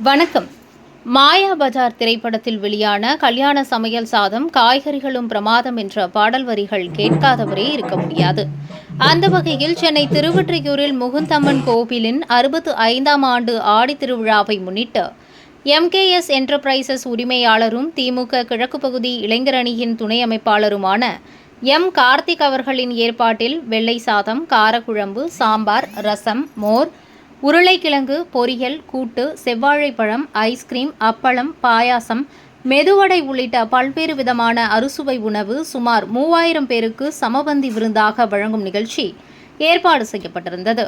வணக்கம். மாயா பஜார் திரைப்படத்தில் வெளியான கல்யாண சமையல் சாதம் காய்கறிகளும் பிரமாதம் என்ற பாடல் வரிகள் கேட்காதவரே இருக்க முடியாது. அந்த வகையில் சென்னை திருவொற்றியூரில் முகுந்தம்மன் கோவிலின் அறுபத்து ஐந்தாம் ஆண்டு ஆடி திருவிழாவை முன்னிட்டு எம்கேஎஸ் என்டர்பிரைசஸ் உரிமையாளரும் திமுக கிழக்கு பகுதி இளைஞரணியின் துணை அமைப்பாளருமான எம் கார்த்திக் அவர்களின் ஏற்பாட்டில் வெள்ளை சாதம் காரக்குழம்பு சாம்பார் ரசம் மோர் உருளைக்கிழங்கு பொரியல் கூட்டு செவ்வாழைப்பழம் ஐஸ்கிரீம் அப்பளம் பாயாசம் மெதுவடை உள்ளிட்ட பல்வேறு விதமான அறுசுவை உணவு சுமார் மூவாயிரம் பேருக்கு சமபந்தி விருந்தாக வழங்கும் நிகழ்ச்சி ஏற்பாடு செய்யப்பட்டிருந்தது.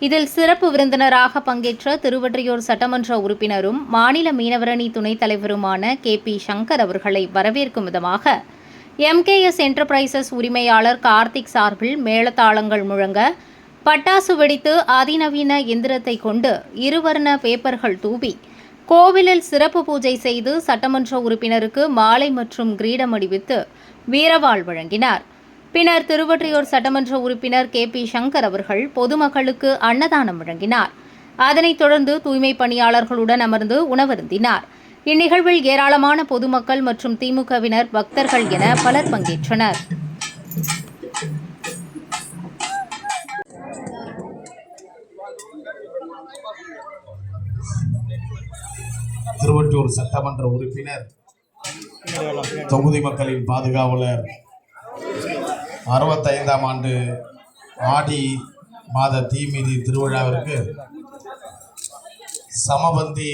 இதில் சிறப்பு விருந்தினராக பங்கேற்ற திருவற்றியூர் சட்டமன்ற உறுப்பினரும் மாநில மீனவரணி துணைத் தலைவருமான கே. பி. சங்கர் அவர்களை வரவேற்கும் விதமாக எம்கேஎஸ் என்டர்பிரைசஸ் உரிமையாளர் கார்த்திக் சார்பில் மேளதாளங்கள் முழங்க பட்டாசு வெடித்து அதிநவீன எந்திரத்தை கொண்டு இருவர்ண பேப்பர்கள் தூவி கோவிலில் சிறப்பு பூஜை செய்து சட்டமன்ற உறுப்பினருக்கு மாலை மற்றும் கிரீடம் அணிவித்து வீரவாள் வழங்கினார். பின்னர் திருவொற்றியூர் சட்டமன்ற உறுப்பினர் கே. பி. சங்கர் அவர்கள் பொதுமக்களுக்கு அன்னதானம் வழங்கினார். அதனைத் தொடர்ந்து தூய்மை பணியாளர்களுடன் அமர்ந்து உணவருந்தினார். இந்நிகழ்வில் ஏராளமான பொதுமக்கள் மற்றும் திமுகவினர் பக்தர்கள் என பலர் பங்கேற்றனர். திருவற்றூர் சட்டமன்ற உறுப்பினர் தொகுதி மக்களின் பாதுகாவலர் அறுபத்தைந்தாம் ஆண்டு ஆடி மாத தீமிதி திருவிழாவிற்கு சமபந்தி